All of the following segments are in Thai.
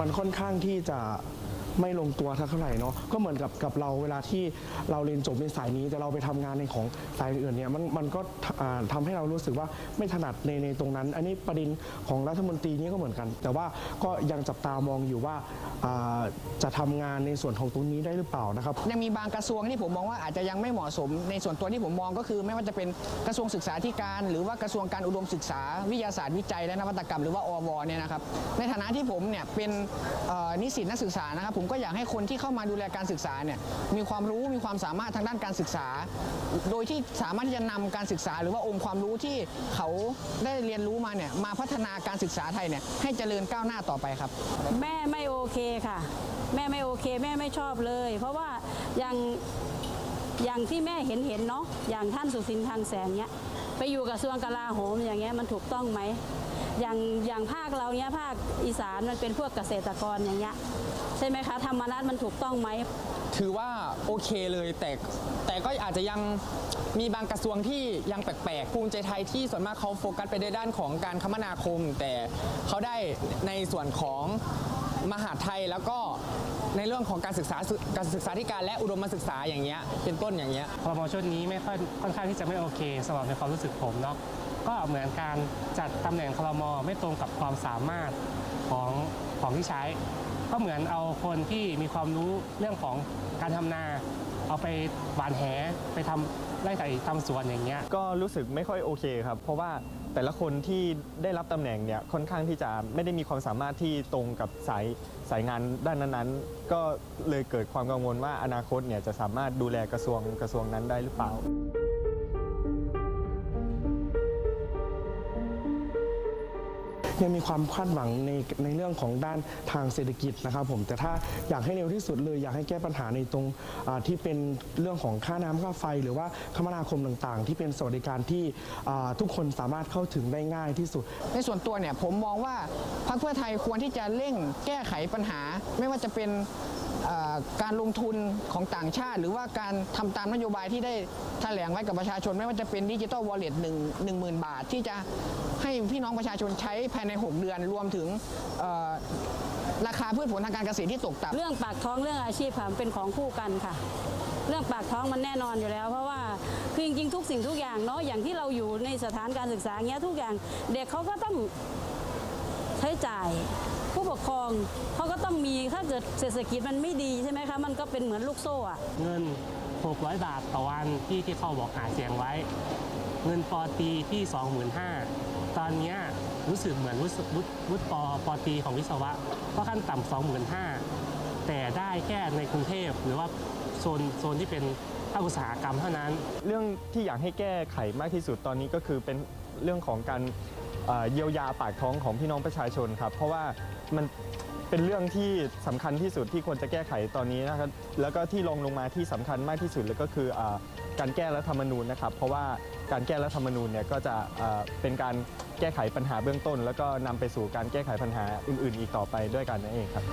มันค่อนข้างที่จะ ไม่ลงตัวเท่าไหร่เนาะก็เหมือนกับกับเราเวลาที่เราเรียนจบในสายนี้แต่เราไปทำงานในของสายอื่นเนี่ยมันมันก็ทำาให้เรารู้สึกว่าไม่ถนัดในในตรงนั้น อันนี้ประเด็นของรัฐมนตรีนี่ก็เหมือนกัน แต่ว่าก็ยังจับตามองอยู่ว่าจะทำงานในส่วนของตรงนี้ได้หรือเปล่านะครับยังมีบางกระทรวงที่ผมมองว่าอาจจะยังไม่เหมาะสม ในส่วนตัวที่ผมมองก็คือ ไม่ว่าจะเป็นกระทรวงศึกษาธิการ หรือว่ากระทรวงการอุดมศึกษา วิทยาศาสตร์วิจัยและนวัตกรรมหรือว่าอวเนี่ยนะครับในฐานะที่ผมเนี่ยเป็นนิสิตนักศึกษานะครับผมก็อยากให้คนที่เข้ามาดูแลการศึกษาเนี่ยมีความรู้มีความสามารถทางด้านการศึกษา โดยที่สามารถที่จะนำการศึกษา หรือว่าองค์ความรู้ที่เขาได้เรียนรู้มาเนี่ยมาพัฒนาการศึกษาไทยเนี่ยให้เจริญก้าวหน้าต่อไปครับ แม่ไม่โอเคค่ะ แม่ไม่โอเค แม่ไม่ชอบเลย เพราะว่าอย่างอย่างที่แม่เห็นเห็นเนาะอย่างท่านสุสินทางแสงเนี้ยไปอยู่กระทรวงกลาโหมอย่างเงี้ยมันถูกต้องไหมอย่างอย่างภาคเราเนี้ยภาคอีสานมันเป็นพวกเกษตรกรอย่างเงี้ย ใช่ไหมคะธรรมนัตมันถูกต้องไหม ถือว่าโอเคเลยแต่แต่ก็อาจจะยังมีบางกระทรวงที่ยังแปลกๆภูมิใจไทยที่ส่วนมากเขาโฟกัสไปในด้านของการคมนาคม แต่เขาได้ในส่วนของมหาดไทยแล้วก็ในเรื่องของการศึกษาการศึกษาธิการและอุดมศึกษาอย่างเงี้ยเป็นต้นอย่างเงี้ยพรบชุดนี้ไม่ค่อยค่อนข้างที่จะไม่โอเคสำหรับในความรู้สึกผมเนาะก็เหมือนการจัดตำแหน่งคลมไม่ตรงกับความสามารถของของที่ใช้ ก็เหมือนเอาคนที่มีความรู้เรื่องของการทำนา เอาไปหวานแหไปทำไร่ไถทำสวนอย่างเงี้ยก็รู้สึกไม่ค่อยโอเคครับ เพราะว่าแต่ละคนที่ได้รับตำแหน่งเนี่ยค่อนข้างที่จะไม่ได้มีความสามารถที่ตรงกับสายสายงานด้านนั้นๆ ก็เลยเกิดความกังวลว่าอนาคตเนี่ยจะสามารถดูแลกระทรวงกระทรวงนั้นได้หรือเปล่า ยังมีความคาดหวังในในเรื่องของด้านทางเศรษฐกิจนะครับผมแต่ถ้าอยากให้เร็วที่สุดเลย อยากให้แก้ปัญหาในตรงอ่าที่เป็นเรื่องของค่าน้ำค่าไฟ หรือว่าคมนาคมต่างๆ ที่เป็นสวัสดิการที่อ่าทุกคนสามารถเข้าถึงได้ง่ายที่สุด ในส่วนตัวเนี่ยผมมองว่าพรรคเพื่อไทยควรที่จะเร่งแก้ไขปัญหา ไม่ว่าจะเป็น การลงทุนของต่างชาติ หรือว่าการทำตามนโยบายที่ได้แถลงไว้กับประชาชน ไม่ว่าจะเป็นดิจิ t a ลวอลเล็ตหนึ่งหนึ่งหมื่นบาท ที่จะให้พี่น้องประชาชนใช้ภายใน 6 เดือนรวมถึงราคาพืชผลทางการเกษตรที่ตกต่ำเรื่องปากท้องเรื่องอาชีพค่ะมันเป็นของคู่กันค่ะ เรื่องปากท้องมันแน่นอนอยู่แล้ว เพราะว่าคือจริงๆทุกสิ่งทุกอย่างเนาะอย่างที่เราอยู่ในสถานการศึกษาเงี้ยทุกอย่าง เด็กเขาก็ต้องใช้จ่าย ผู้ปกครองเขาก็ต้องมีถ้าเกิดเศรษฐกิจมันไม่ดีใช่ไหมคะมันก็เป็นเหมือนลูกโซ่อะเงิน 600 บาทต่อวันที่ที่เขาบอกหาเสียงไว้ เงินปอตรีที่ 25,000ตอนเนี้ยรู้สึกเหมือนวุฒิวุฒิวุฒิปอปอตรีของวิศวะก็ขั้นต่ำ25,000แต่ได้แค่ในกรุงเทพหรือว่าโซนโซนที่เป็นภาคอุตสาหกรรมเท่านั้น เรื่องที่อยากให้แก้ไขมากที่สุดตอนนี้ก็คือเป็นเรื่องของการเอ่อเยียวยาปากท้องของพี่น้องประชาชนครับ เพราะว่า มันเป็นเรื่องที่สำคัญที่สุดที่ควรจะแก้ไขตอนนี้นะครับแล้วก็ที่ลงลงมาที่สำคัญมากที่สุดเลยก็คืออการแก้รัฐธรรมนูญนะครับ เพราะว่าการแก้รัฐธรรมนูญเนี่ยก็จะเอ่อเป็นการแก้ไขปัญหาเบื้องต้น แล้วก็นำไปสู่การแก้ไขปัญหาอื่น ๆ อีกต่อไปด้วยกันนั่นเองครับ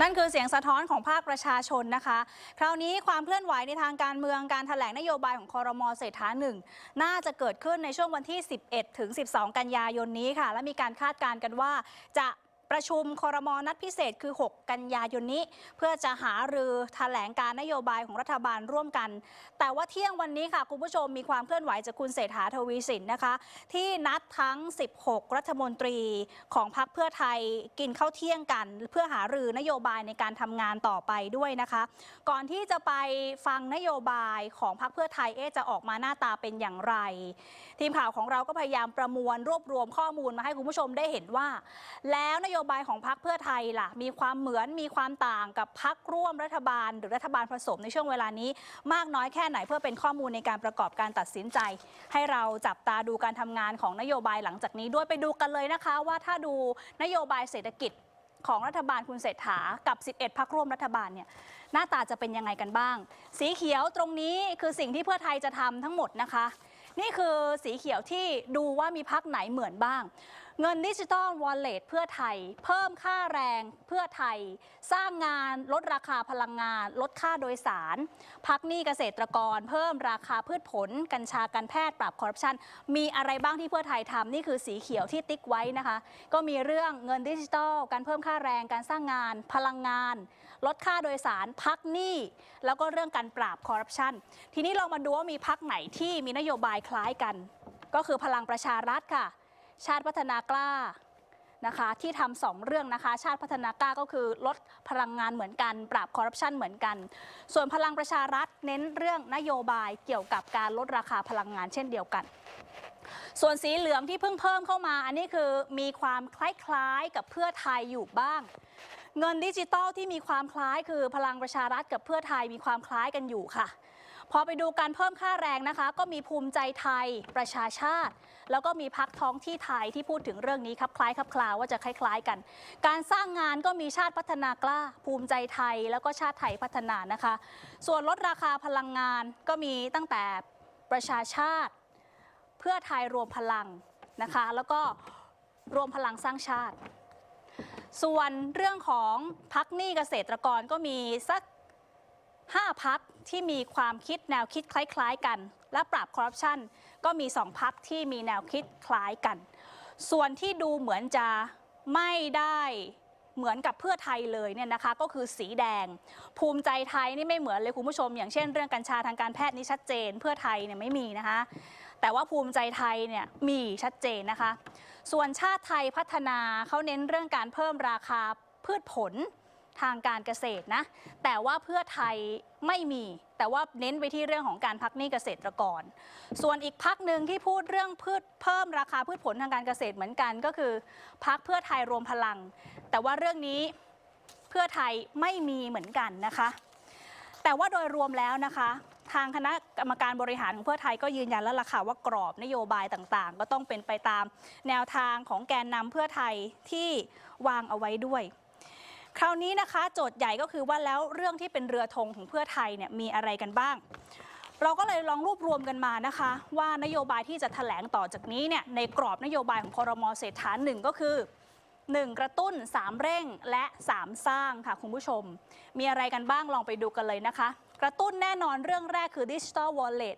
นั่นคือเสียงสะท้อนของภาคประชาชนนะคะ คราวนี้ความเคลื่อนไหวในทางการเมืองการถแถลงนโยบายของคอรมอเศรษฐาหนึ่งน่าจะเกิดขึ้นในช่วงวันที่ 11 ถึง 12 กันยายนนี้ค่ะ และมีการคาดการณ์กันว่าจะ ประชุมคอรมอนัดพิเศษคือ 6 กันยายนนี้ เพื่อจะหารือถแถลงการนโยบายของรัฐบาลร่วมกัน แต่ว่าเที่ยงวันนี้ค่ะ คุณผู้ชมมีความเคลื่อนไหวจากคุณเศรษฐาทวีสินนะคะ ที่นัดทั้ง 16 รัฐมนตรีของพรรคเพื่อไทยกินข้าวเที่ยงกัน เพื่อหารือนโยบายในการทำงานต่อไปด้วยนะคะ ก่อนที่จะไปฟังนโยบายของพรรคเพื่อไทยเอจะออกมาหน้าตาเป็นอย่างไร ทีมข่าวของเราก็พยายามประมวลรวบรวมข้อมูลมาให้คุณผู้ชมได้เห็นว่า แล้วนโยบายของพรรคเพื่อไทยล่ะ มีความเหมือนมีความต่างกับพรรคร่วมรัฐบาล หรือรัฐบาลผสมในช่วงเวลานี้ มากน้อยแค่ไหนเพื่อเป็นข้อมูลในการประกอบการตัดสินใจ ให้เราจับตาดูการทำงานของนโยบายหลังจากนี้ด้วยไปดูกันเลยนะคะ ว่าถ้าดูนโยบายเศรษฐกิจของรัฐบาลคุณเศรษฐากับ 11 พักร่วมรัฐบาลเนี่ยหน้าตาจะเป็นยังไงกันบ้าง สีเขียวตรงนี้คือสิ่งที่เพื่อไทยจะทำทั้งหมดนะคะ นี่คือสีเขียวที่ดูว่ามีพักไหนเหมือนบ้าง เงินดิจิตอลวอลเล็ตเพื่อไทย เพิ่มค่าแรงเพื่อไทย สร้างงานลดราคาพลังงาน ลดค่าโดยสาร พักหนี้เกษตรกร เพิ่มราคาพืชผล กัญชาการแพทย์ปราบคอร์รัปชันมีอะไรบ้างที่เพื่อไทยทำนี่คือสีเขียวที่ติ๊กไว้นะคะ ก็มีเรื่องเงินดิจิตอลการเพิ่มค่าแรงการสร้างงานพลังงาน ลดค่าโดยสารพักหนี้ แล้วก็เรื่องการปราบคอร์รัปชันทีนี้เรามาดูว่ามีพักไหนที่มีนโยบายคล้ายกัน ก็คือพลังประชารัฐค่ะ ชาติพัฒนากล้านะคะที่ทำสองเรื่องนะคะ ชาติพัฒนากล้าก็คือลดพลังงานเหมือนกัน ปราบคอร์รัปชันเหมือนกัน ส่วนพลังประชารัฐเน้นเรื่องนโยบายเกี่ยวกับการลดราคาพลังงานเช่นเดียวกัน ส่วนสีเหลืองที่เพิ่งเพิ่มเข้ามา อันนี้คือมีความคล้ายๆกับเพื่อไทยอยู่บ้าง เงินดิจิตอลที่มีความคล้ายคือพลังประชารัฐกับเพื่อไทยมีความคล้ายกันอยู่ค่ะ พอไปดูการเพิ่มค่าแรงนะคะ ก็มีภูมิใจไทยประชาชาติ แล้วก็มีพักท้องที่ไทยที่พูดถึงเรื่องนี้ครับคล้ายครับคลาว่าจะคล้าย ๆกัน การสร้างงานก็มีชาติพัฒนากล้า ภูมิใจไทยแล้วก็ชาติไทยพัฒนานะคะ ส่วนลดราคาพลังงานก็มีตั้งแต่ประชาชาติ เพื่อไทยรวมพลังนะคะ แล้วก็รวมพลังสร้างชาติ ส่วนเรื่องของพักหนี้เกษตรกรก็มีสัก 5 พักที่มีความคิดแนวคิดคล้าย ๆ กัน และปราบคอร์รัปชันก็มี 2 พักที่มีแนวคิดคล้ายกัน ส่วนที่ดูเหมือนจะไม่ได้เหมือนกับเพื่อไทยเลยเนี่ยนะคะ ก็คือสีแดง ภูมิใจไทยนี่ไม่เหมือนเลยคุณผู้ชม อย่างเช่นเรื่องกัญชาทางการแพทย์นี่ชัดเจน เพื่อไทยเนี่ยไม่มีนะคะ แต่ว่าภูมิใจไทยเนี่ยมีชัดเจนนะคะ ส่วนชาติไทยพัฒนาเขาเน้นเรื่องการเพิ่มราคาพืชผลทางการเกษตรนะ แต่ว่าเพื่อไทยไม่มี แต่ว่าเน้นไปที่เรื่องของการพักหนี้เกษตรกร ส่วนอีกพักหนึ่งที่พูดเรื่องพืชเพิ่มราคาพืชผลทางการเกษตรเหมือนกันก็คือพักเพื่อไทยรวมพลัง แต่ว่าเรื่องนี้เพื่อไทยไม่มีเหมือนกันนะคะ แต่ว่าโดยรวมแล้วนะคะ ทางคณะกรรมการบริหารของเพื่อไทยก็ยืนยันแล้วล่ะค่ะว่ากรอบนโยบายต่างๆ ก็ต้องเป็นไปตามแนวทางของแกนนำเพื่อไทยที่วางเอาไว้ด้วยคราวนี้นะคะโจทย์ใหญ่ก็คือว่าแล้วเรื่องที่เป็นเรือธงของเพื่อไทยเนี่ยมีอะไรกันบ้าง เราก็เลยลองรวบรวมกันมานะคะ ว่านโยบายที่จะแถลงต่อจากนี้เนี่ยในกรอบนโยบายของคอรมอเศรษฐาหนึ่งก็คือ 1 กระตุ้น 3 เร่งและ 3 สร้างค่ะคุณผู้ชม มีอะไรกันบ้างลองไปดูกันเลยนะคะ กระตุ้นแน่นอนเรื่องแรกคือดิจิ t a ลวอลเล็ต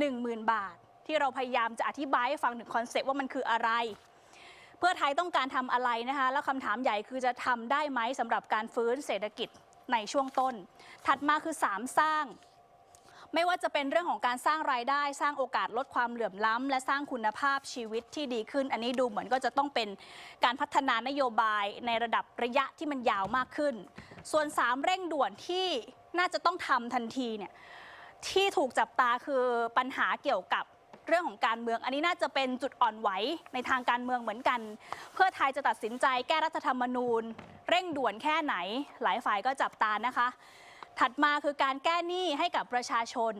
10,000 บาท ที่เราพยายามจะอธิบายให้ฟังถึงคอนเซ็ปต์ว่ามันคืออะไร เพื่อไทยต้องการทำอะไรนะคะ แล้วคำถามใหญ่คือจะทำได้ไหมสำหรับการฟื้นเศรษฐกิจในช่วงต้น ถัดมาคือ 3 สร้างไม่ว่าจะเป็นเรื่องของการสร้างรายได้ สร้างโอกาสลดความเหลื่อมล้ำและสร้างคุณภาพชีวิตที่ดีขึ้น อันนี้ดูเหมือนก็จะต้องเป็นการพัฒนานโยบายในระดับระยะที่มันยาวมากขึ้น ส่วน 3 เร่งด่วนที่ น่าจะต้องทำทันทีเนี่ยที่ถูกจับตาคือปัญหาเกี่ยวกับเรื่องของการเมือง อันนี้น่าจะเป็นจุดอ่อนไหวในทางการเมืองเหมือนกัน เพื่อไทยจะตัดสินใจแก้รัฐธรรมนูญ เร่งด่วนแค่ไหน หลายฝ่ายก็จับตานะคะ ถัดมาคือการแก้หนี้ให้กับประชาชน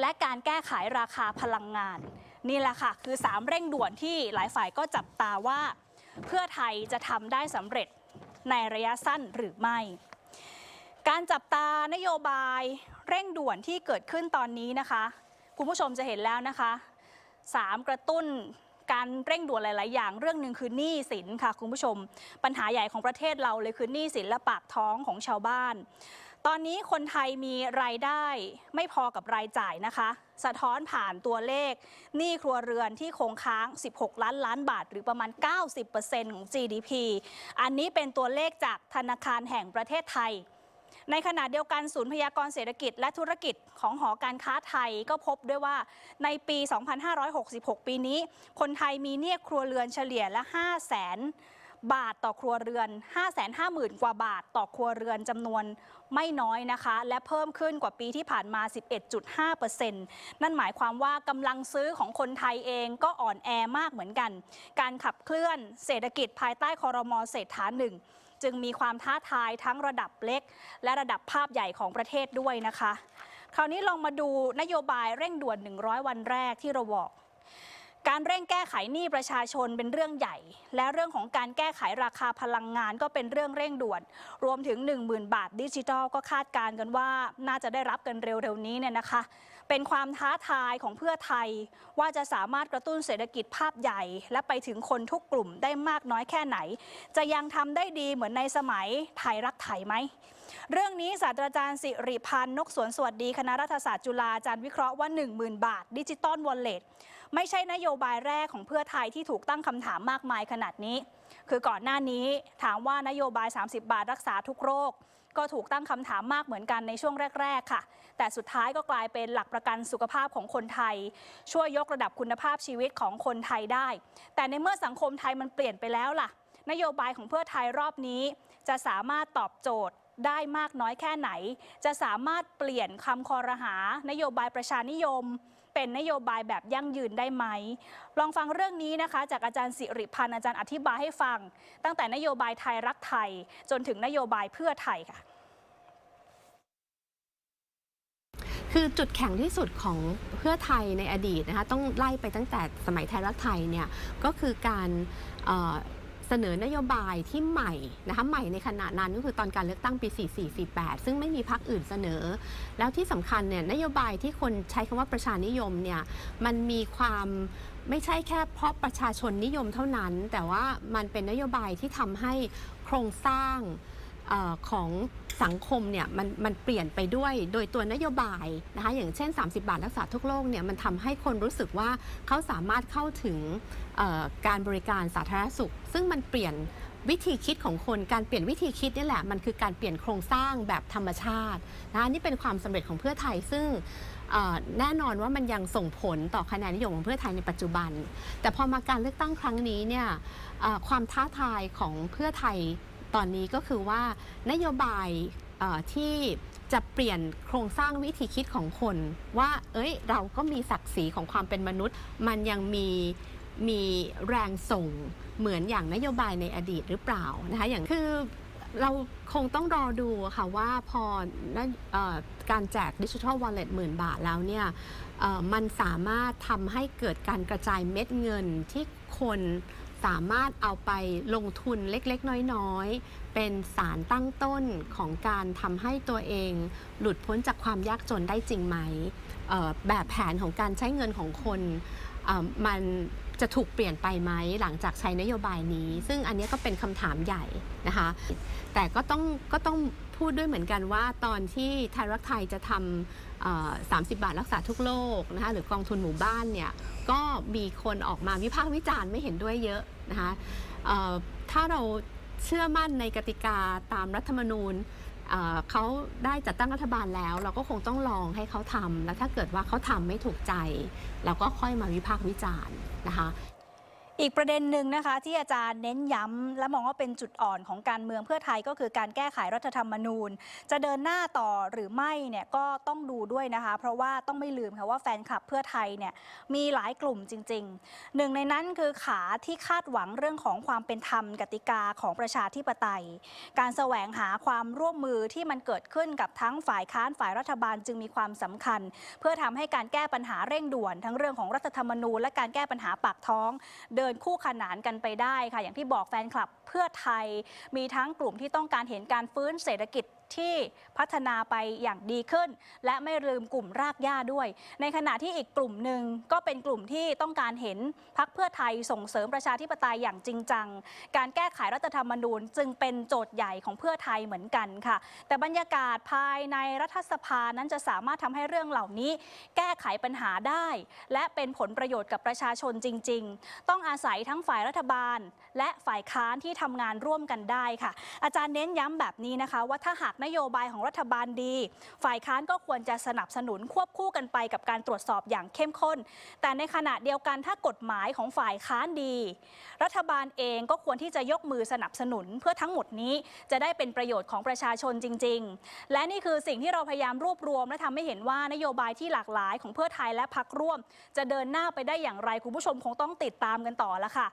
และการแก้ไขราคาพลังงาน นี่แหละค่ะ คือ 3 เร่งด่วนที่หลายฝ่ายก็จับตาว่า เพื่อไทยจะทำได้สำเร็จในระยะสั้นหรือไม่ การจับตานโยบายเร่งด่วนที่เกิดขึ้นตอนนี้นะคะ คุณผู้ชมจะเห็นแล้วนะคะ 3 กระตุ้นการเร่งด่วนหลาย ๆ อย่างเรื่องหนึ่งคือหนี้สินค่ะคุณผู้ชม ปัญหาใหญ่ของประเทศเราเลยคือหนี้สินและปากท้องของชาวบ้าน ตอนนี้คนไทยมีรายได้ไม่พอกับรายจ่ายนะคะ สะท้อนผ่านตัวเลขหนี้ครัวเรือนที่คงค้าง 16 ล้านล้านบาท หรือประมาณ 90%ของ GDP อันนี้เป็นตัวเลขจากธนาคารแห่งประเทศไทย ในขณะเดียวกันศูนย์พยากรณ์เศรษฐกิจและธุรกิจของหอการค้าไทยก็พบด้วยว่าในปี 2566 ปีนี้ คนไทยมีหนี้ครัวเรือนเฉลี่ยละ 5 0 0แสนบาทต่อครัวเรือน 550,000 กว่าบาทต่อครัวเรือนจำนวนไม่น้อยนะคะ และเพิ่มขึ้นกว่าปีที่ผ่านมา 11.5%นั่นหมายความว่ากำลังซื้อของคนไทยเองก็อ่อนแอมากเหมือนกัน การขับเคลื่อนเศรษฐกิจภายใต้คอรมอเศรษฐาหนึ่ง จึงมีความท้าทายทั้งระดับเล็ก และระดับภาพใหญ่ของประเทศด้วยนะคะ คราวนี้ลองมาดูนโยบายเร่งด่วน 100 วันแรกที่เราบอกการเร่งแก้ไขหนี้ประชาชนเป็นเรื่องใหญ่ และเรื่องของการแก้ไขราคาพลังงานก็เป็นเรื่องเร่งด่วน รวมถึง 10,000 บาทดิจิทัลก็คาดการณ์กันว่า น่าจะได้รับกันเร็วๆนี้เนี่ยนะคะ เป็นความท้าทายของเพื่อไทย ว่าจะสามารถกระตุ้นเศรษฐกิจภาพใหญ่ และไปถึงคนทุกกลุ่มได้มากน้อยแค่ไหน จะยังทำได้ดีเหมือนในสมัยไทยรักไทยไหม เรื่องนี้ศาสตราจารย์สิริพันธ์นกสวนสวัสดีคณะรัฐศาสตร์จุฬาอาจารย์วิเคราะห์ว่า 10,000 บาท ดิจิตอลวอลเล็ตไม่ใช่นโยบายแรกของเพื่อไทยที่ถูกตั้งคำถามมากมายขนาดนี้ คือก่อนหน้านี้ถามว่านโยบาย 30 บาทรักษาทุกโรค ก็ถูกตั้งคำถามมากเหมือนกันในช่วงแรก ๆ ค่ะ แต่สุดท้ายก็กลายเป็นหลักประกันสุขภาพของคนไทย ช่วยยกระดับคุณภาพชีวิตของคนไทยได้ แต่ในเมื่อสังคมไทยมันเปลี่ยนไปแล้วล่ะ นโยบายของเพื่อไทยรอบนี้ จะสามารถตอบโจทย์ได้มากน้อยแค่ไหน จะสามารถเปลี่ยนคำคอรหา นโยบายประชานิยม เป็นนโยบายแบบยั่งยืนได้ไหม ลองฟังเรื่องนี้นะคะ จากอาจารย์สิริพันธ์อาจารย์อธิบายให้ฟัง ตั้งแต่นโยบายไทยรักไทย จนถึงนโยบายเพื่อไทยค่ะ คือจุดแข็งที่สุดของเพื่อไทยในอดีตนะคะต้องไล่ไปตั้งแต่สมัยไทยรักไทยเนี่ยก็คือการเเสนอนโยบายที่ใหม่นะคะใหม่ในขณะนั้นก็คือตอนการเลือกตั้งปี 4448 ซึ่งไม่มีพรรคอื่นเสนอ แล้วที่สำคัญเนี่ยนโยบายที่คนใช้คำว่าประชานิยมเนี่ยมันมีความไม่ใช่แค่เพราะประชาชนนิยมเท่านั้น แต่ว่ามันเป็นนโยบายที่ทำให้โครงสร้าง ออของสังคมเนี่ยมันมันเปลี่ยนไปด้วยโดยตัวนโยบายนะคะอย่างเช่น 30 บาทรักษาทุกโรคเนี่ยมันทำให้คนรู้สึกว่าเขาสามารถเข้าถึงการบริการสาธารณสุข ซึ่งมันเปลี่ยนวิธีคิดของคนการเปลี่ยนวิธีคิดนี่แหละมันคือการเปลี่ยนโครงสร้างแบบธรรมชาตินะะนี่เป็นความสำเร็จของเพื่อไทยซึ่งแน่นอนว่ามันยังส่งผลต่อคะแนนนิยมของเพื่อไทยในปัจจุบัน แต่พอมาการเลือกตั้งครั้งนี้เนี่ยความท้าทายของเพื่อไทย ตอนนี้ก็คือว่านโยบายที่จะเปลี่ยนโครงสร้างวิธีคิดของคน ว่า เอ้ย เราก็มีศักดิ์ศรีของความเป็นมนุษย์ มันยังมีมีแรงส่งเหมือนอย่างนโยบายในอดีตหรือเปล่านะคะอย่างคือเราคงต้องรอดูค่ะว่าพอออการแจกดิจิทัลวอลเล็ตหมื่นบาทแล้วเนี่ยมันสามารถทำให้เกิดการกระจายเม็ดเงินที่คน สามารถเอาไปลงทุนเล็กๆ น้อยๆ เป็นสารตั้งต้นของการทำให้ตัวเอง หลุดพ้นจากความยากจนได้จริงไหม แบบแผนของการใช้เงินของคนมันจะถูกเปลี่ยนไปไหมหลังจากใช้นโยบายนี้ ซึ่งอันนี้ก็เป็นคำถามใหญ่นะคะ แต่ก็ต้องก็ต้องพูดด้วยเหมือนกันว่าตอนที่ไทยรักไทยจะทำเอ่อ30 บาทรักษาทุกโรคนะคะหรือกองทุนหมู่บ้านเนี่ย ก็มีคนออกมาวิพากษ์วิจารณ์ไม่เห็นด้วยเยอะนะคะถ้าเราเชื่อมั่นในกติกาตามรัฐธรรมนูญเขาได้จัดตั้งรัฐบาลแล้ว เราก็คงต้องลองให้เขาทำแล้วถ้าเกิดว่าเขาทำไม่ถูกใจ เราก็ค่อยมาวิพากษ์วิจารณ์นะคะ อีกประเด็นหนึ่งนะคะ ที่อาจารย์เน้นย้ำและมองว่าเป็นจุดอ่อนของการเมืองเพื่อไทยก็คือการแก้ไขรัฐธรรมนูญ จะเดินหน้าต่อหรือไม่เนี่ยก็ต้องดูด้วยนะคะ เพราะว่าต้องไม่ลืมค่ะว่าแฟนคลับเพื่อไทยเนี่ยมีหลายกลุ่มจริง ๆ หนึ่งในนั้นคือขาที่คาดหวังเรื่องของความเป็นธรรมกติกาของประชาธิปไตย การแสวงหาความร่วมมือที่มันเกิดขึ้นกับทั้งฝ่ายค้านฝ่ายรัฐบาลจึงมีความสำคัญ เพื่อทำให้การแก้ปัญหาเร่งด่วน ทั้งเรื่องของรัฐธรรมนูญ และการแก้ปัญหาปากท้องเดินคู่ขนานกันไปได้ค่ะ อย่างที่บอกแฟนคลับเพื่อไทย มีทั้งกลุ่มที่ต้องการเห็นการฟื้นเศรษฐกิจ ที่พัฒนาไปอย่างดีขึ้น และไม่ลืมกลุ่มรากหญ้าด้วย ในขณะที่อีกกลุ่มหนึ่งก็เป็นกลุ่มที่ต้องการเห็นพักเพื่อไทยส่งเสริมประชาธิปไตยอย่างจริงจัง การแก้ไขรัฐธรรมนูญจึงเป็นโจทย์ใหญ่ของเพื่อไทยเหมือนกันค่ะ แต่บรรยากาศภายในรัฐสภานั้นจะสามารถทำให้เรื่องเหล่านี้ แก้ไขปัญหาได้ และเป็นผลประโยชน์กับประชาชนจริง ๆ ต้องอาศัยทั้งฝ่ายรัฐบาล และฝ่ายค้านที่ทำงานร่วมกันได้ค่ะ อาจารย์เน้นย้ำแบบนี้นะคะ ว่าถ้าหากนโยบายของรัฐบาลดี ฝ่ายค้านก็ควรจะสนับสนุนควบคู่กันไปกับการตรวจสอบอย่างเข้มข้น แต่ในขณะเดียวกันถ้ากฎหมายของฝ่ายค้านดี รัฐบาลเองก็ควรที่จะยกมือสนับสนุนเพื่อทั้งหมดนี้จะได้เป็นประโยชน์ของประชาชนจริง ๆ และนี่คือสิ่งที่เราพยายามรวบรวม และทำให้เห็นว่านโยบายที่หลากหลายของเพื่อไทยและพักร่วม จะเดินหน้าไปได้อย่างไรคุณผู้ชมคงต้องติดตามกันต่อแล้วค่ะ